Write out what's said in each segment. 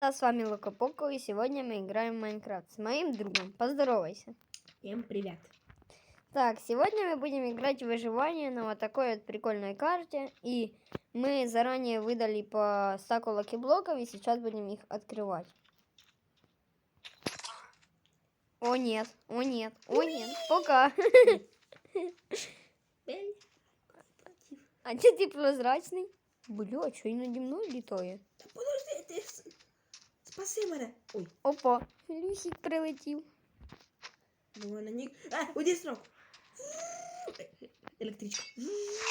Да, с вами Локопоко, и сегодня мы играем в Майнкрафт с моим другом. Поздоровайся. Всем привет. Так, сегодня мы будем играть в выживание на вот такой вот прикольной карте. И мы заранее выдали по стаку локиблоков, и сейчас будем их открывать. О нет, о нет, о нет, пока. Бей. А че ты прозрачный? Бля, что и наді мною літає? спаси мене. Ой, Опа, Люсік прилетів. бо в мене нік. А, уйди срок. Електричка.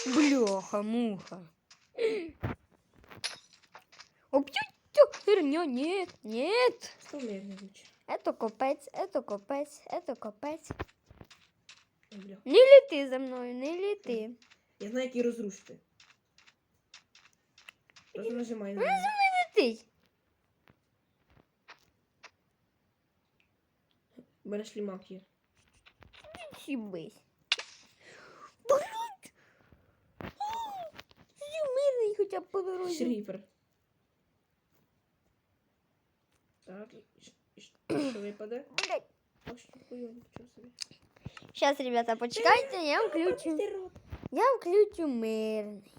Бляха, муха. Опять херня, нет, нет. Що мені не лучше? Это копець, это копець, это копець. Ой, бля. Не літи за мною, не літи. Я знаю, як її розрушити. Просто нажимай на Вона неї. за мною летить. У мене шлімак є. Сібись. Блять. мирний хоча б по дорозі. Шріпер. Так, і ш- і ш- і що випаде? Блять. Ось що хуйово, нічого собі. Сейчас, ребята, почекайте, я включу. Ти рот. Я включу мирний.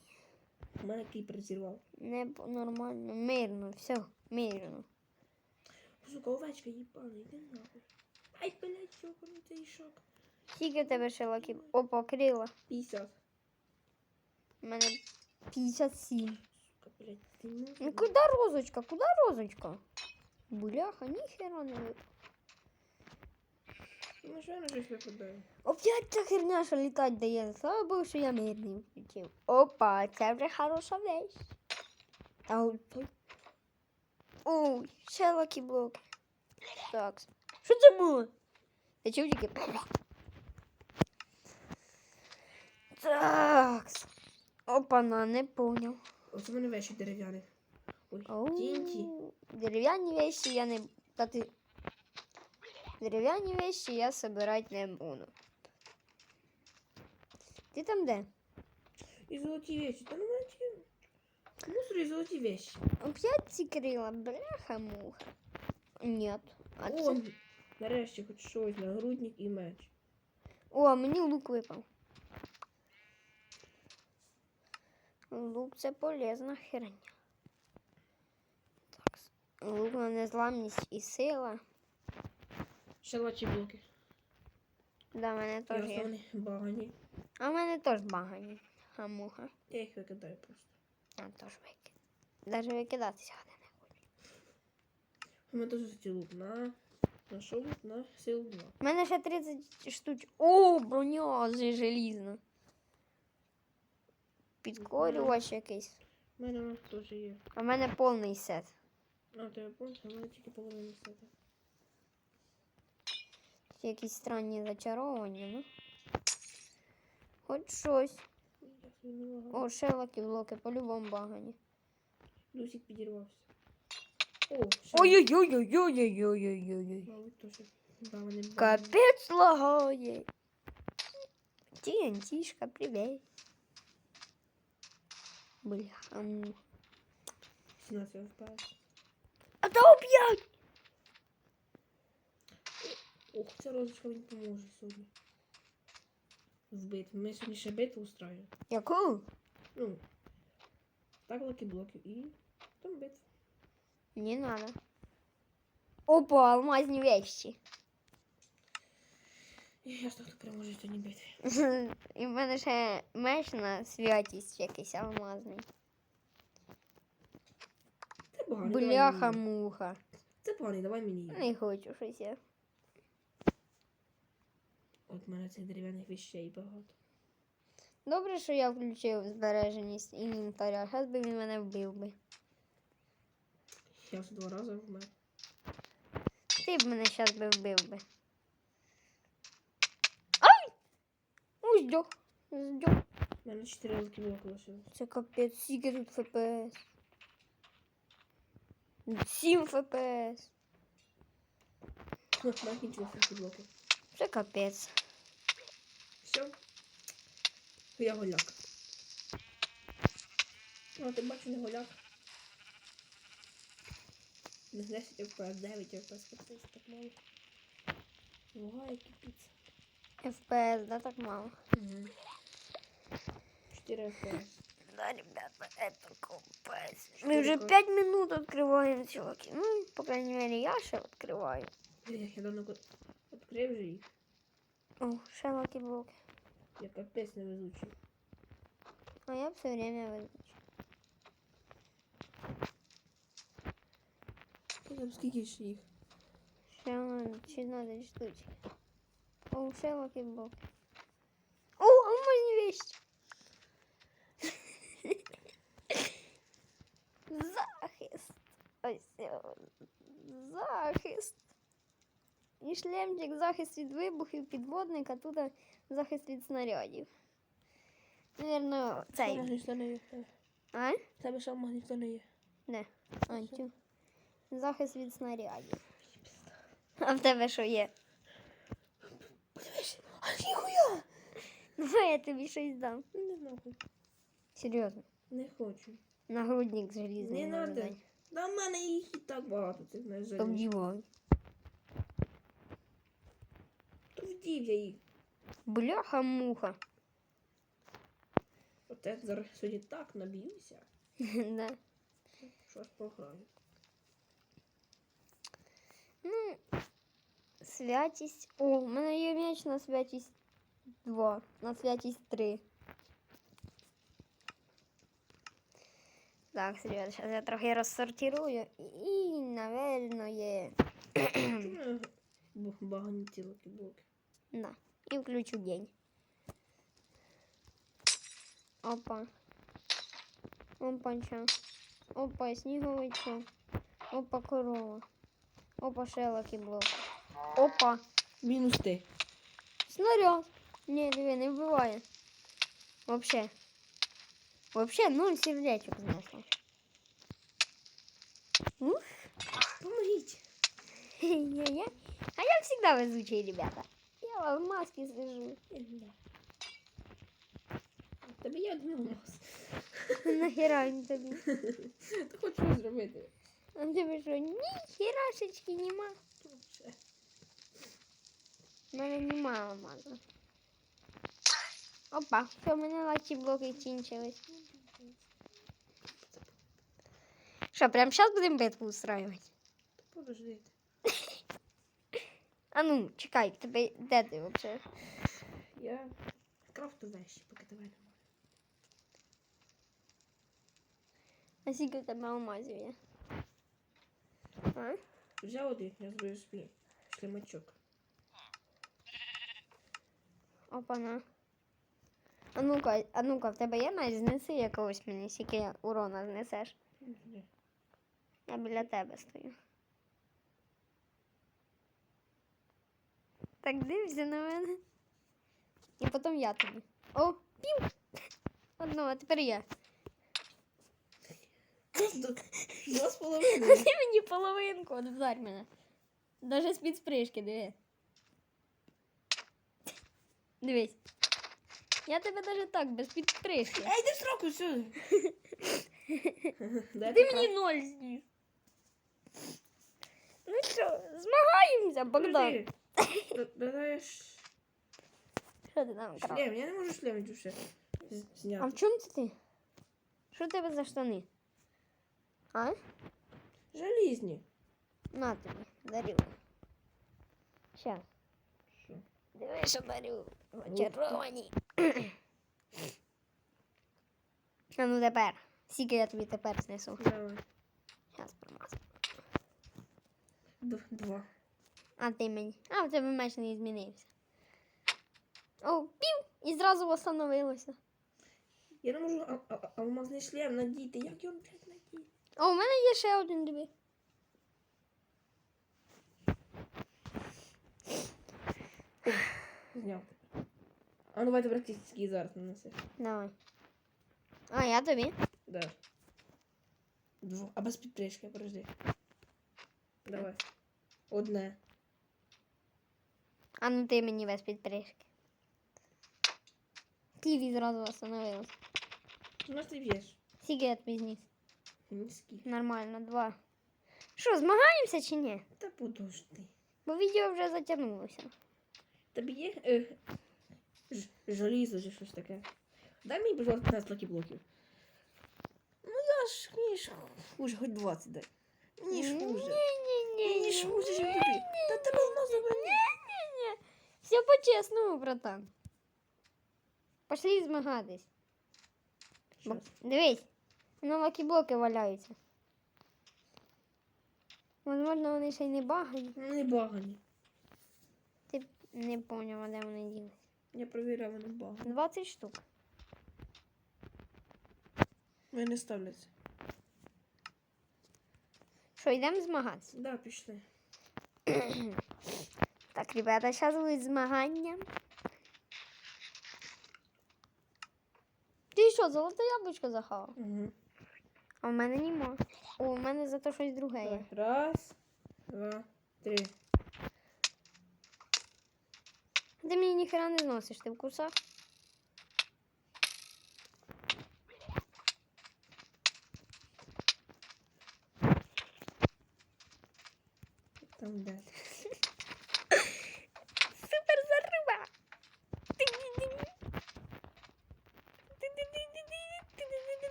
У мене кріпер зірвав. Не по- нормально, мирно, все, мирно. Сука, овечка їбана, йди нахуй. Ай, блядь, що цей шок. Скільки в тебе ще лаків? Опа, крила. 50. У мене 57. Сука, блядь, ти ну. Ну куди розочка? Куди розочка? Бляха, ніхера не. Ну, що я на щось випадаю? Опять ця херня, що літати дає. Слава Богу, що я мирний включив. Опа, це вже хороша вещь. А ой. Ой, ще лакі блоки. Так. Що це було? Ти чув тільки? Так. Опа, на, не поняв. Оце в мене вещі дерев'яні. Ой, тінті. Дерев'яні вещи я не. Та ти. Дерев'яні вещи я собирать не буду. Ти там де? І золоті вещі. Та ну ті. Мусор і золоті вещі. Опять ці крила, бляха муха. Нет. А О. нарешті хоч щось, нагрудник і меч. О, мені лук випав. Лук це полезна херня. Так. Лук на незламність і сила. Ще лачі блоки. Да, в мене теж є. багані. А в мене теж багані. Хамуха. Я їх викидаю просто. А теж викид. Даже викидатися не хочу. У мене теж лук на... На що лук? На силу 2. У мене ще 30 штук. О, броня же- желізна. Підкорювач якийсь. У мене теж є. А в мене повний сет. А, я помню, а в мене тільки половина сета. Якісь странні зачаровані, ну. Хоч щось. О, ще лакі блоки, по-любому багані. Люсик підірвався. Ой-ой-ой-ой-ой-ой-ой-ой-ой. Капець лагає. TNT-шка, привет. Бля, ну. 17 FPS. А то опять! Ох, ця розочка мені поможе сьогодні. Вбити. Ми сьогодні ще битву устраємо. Яку? Ну, так блоки блоки і там битва. Не надо. Опа, алмазні вещи. Я ж так переможе сьогодні битві. І в мене ще меч на святість якийсь алмазний. Це поганий, Бляха муха. Це поганий, давай мені. Не хочу щось я. От мене цих дерев'яних вещей багато. Добре, що я включив збереженість інвентаря. Зараз би він мене вбив би. Я вже два рази вмер. Ти б мене зараз би вбив би. Ай! Ой, здох. Здох. У мене 4 блоки блоки лишилось. Це капець, скільки тут ФПС. 7 ФПС. У мене кінчилося блоки. Це капець. Все. Я голяк. А, ти бачу не голяк. Не 10 FPS, 9 FPS, капець, так мало. Лагає кипіться. FPS, да, так мало. Угу. 4 FPS. Да, ребята, это капец. Мы Четыре уже ка- 5 минут открываем, чуваки. Ну, по крайней мере, я ще открываю. Я, я давно ко- відкрив вже їх. О, ще лаки блоки. Я капець невезучий. А я все время визначу. Там скільки ж їх? Ще вон 16 штучек. О, ще лаки блоки. О, алмазні вещи. Захист. Ось о, захист. І шлемчик, захист від вибухів, підводник, а тут захист від снарядів. Наверно, цей. Шалмаз ніхто не є. в тебе. А? В Тебе шалмаз ніхто не є. Не. А, цю. Захист від снарядів. А в тебе що є? Подивись, а ніхуя! Давай я тобі щось дам. Не нахуй. Серйозно. Не хочу. Нагрудник желізний. Не надо. дати. Да в мене їх і так багато цих ножей. вдівай. То вдів я їх. Бляха-муха. От я зараз сьогодні так наб'юся, да. що аж програю. Ну, святість. О, у мене є м'яч на святість 2, на святість 3. Так, серйозно, зараз я трохи розсортирую. І, напевно, є. Чому б- багані ці блоки? Да. І включу день. Опа. Опа, ча. Опа, сніговичок. Опа, корова. Опа, шелаки блок. Опа. Мінус ти. Снаряд. Ні, диви, не вбиває. Вообще. Вообще нуль сердечок знесло. Ух. Помогіть. Я-я. А я всегда везучий, ребята. Я в маске сижу. Ні, ні. У Тебе є один алмаз. Нахера він тобі? Ти хочеш щось зробити? А в тебе що, ні херашечки нема? Ну. У мене нема алмазу. Опа, все, у мене лакі блоки кінчились. Що, прямо зараз будемо битву устраивати? Та Подожди. А ну, чекай, тебе де ти взагалі? Я крафту вещі, поки тебе немає. А скільки у тебе алмазів є? А? Взяв один, я зробив собі шлемачок. Опа-на. А ну-ка, а ну-ка, в тебе є меч? Знеси якогось мені, скільки урона знесеш. Ні. Я біля тебе стою. Так дивишся на мене. І потім я тобі. О, пів! Одного, тепер я. Два з половиною. Ти мені половинку, от вдарь мене. Даже з-під спришки, диви. Дивись. Я тебе даже так, без підпришки. Ей, йди в сроку сюди. Дай Ти мені ноль зніс. Ну що, змагаємося, Богдан. Додаєш Що ти там крав? шлем. Я не можу шлем вже А в чому це ти? Що у тебе за штани? А? Желізні. На тобі, дарю. Щас. Що? Диви, що дарю. Очаровані. А ну тепер. Скільки я тобі тепер знесу? Давай. Щас промазу. Д- Два. А ти мені. А в тебе меч не змінився. О, пів! І зразу встановилося. Я не можу а- а- алмазний шлем надіти. Як його блядь, надіти? О, у мене є ще один тобі. Зняв. А ну давайте практичний зараз нанеси. Давай. А, я тобі. Да. Дво. А без підтришки, подожди. Давай. Одне. А ну ти мені без підпришки. Ківі зразу встановилось. Ну ти б'єш. Скільки я тобі зніс? Низький. Нормально, два. Що, змагаємося чи ні? Та подожди. Бо відео вже затягнулося. Тобі є е, ж, желізо чи щось таке. Дай мені, будь ласка, 15 лакіблоків. Ну я ж мені ж хуже, хоч 20 дай. Мені ж хуже. Ні-ні-ні. Мені ж хуже, ніж тобі. Та тебе воно забрати. Ні-ні. Все по-чесному, братан. Пошли змагатись. Бо- Щас. Дивись, на лакіблоки валяються. Возможно, вони ще й не багані. Не багані. Ти не поняла, де вони ділись. Я провіряв, вони багані. 20 штук. Вони не ставляться. Що, йдемо змагатися? Да, пішли. Так, ребята, зараз будуть змагання. Ти що, золоте яблучко захавав? Угу. А в мене нема. О, у мене зато щось друге є. Раз, два, три. Ти мені ніхера не зносиш, ти в курсах?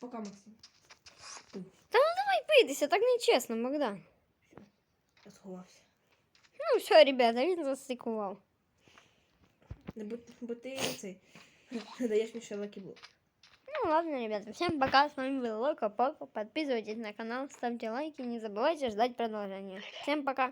Пока. Опа. А в мене теж така штучка є, ти в курсах? Ти треба просто тікати та й все. В смислі Ти тікати? тебе ні- ніколи не виграєш. Що зразу тікати? Давай битися. Пока, Максим. Ти. Та ну давай битися, так нечесно, Богдан. Я сховався. Ну все, ребята, він засикував. Не бо, бо ти цей. Даєш мені ще лакіблок. Ну ладно, ребята, всем пока, с вами был Лока Поко. Подписывайтесь на канал, ставьте лайки, не забывайте ждать продолжения. Всем пока.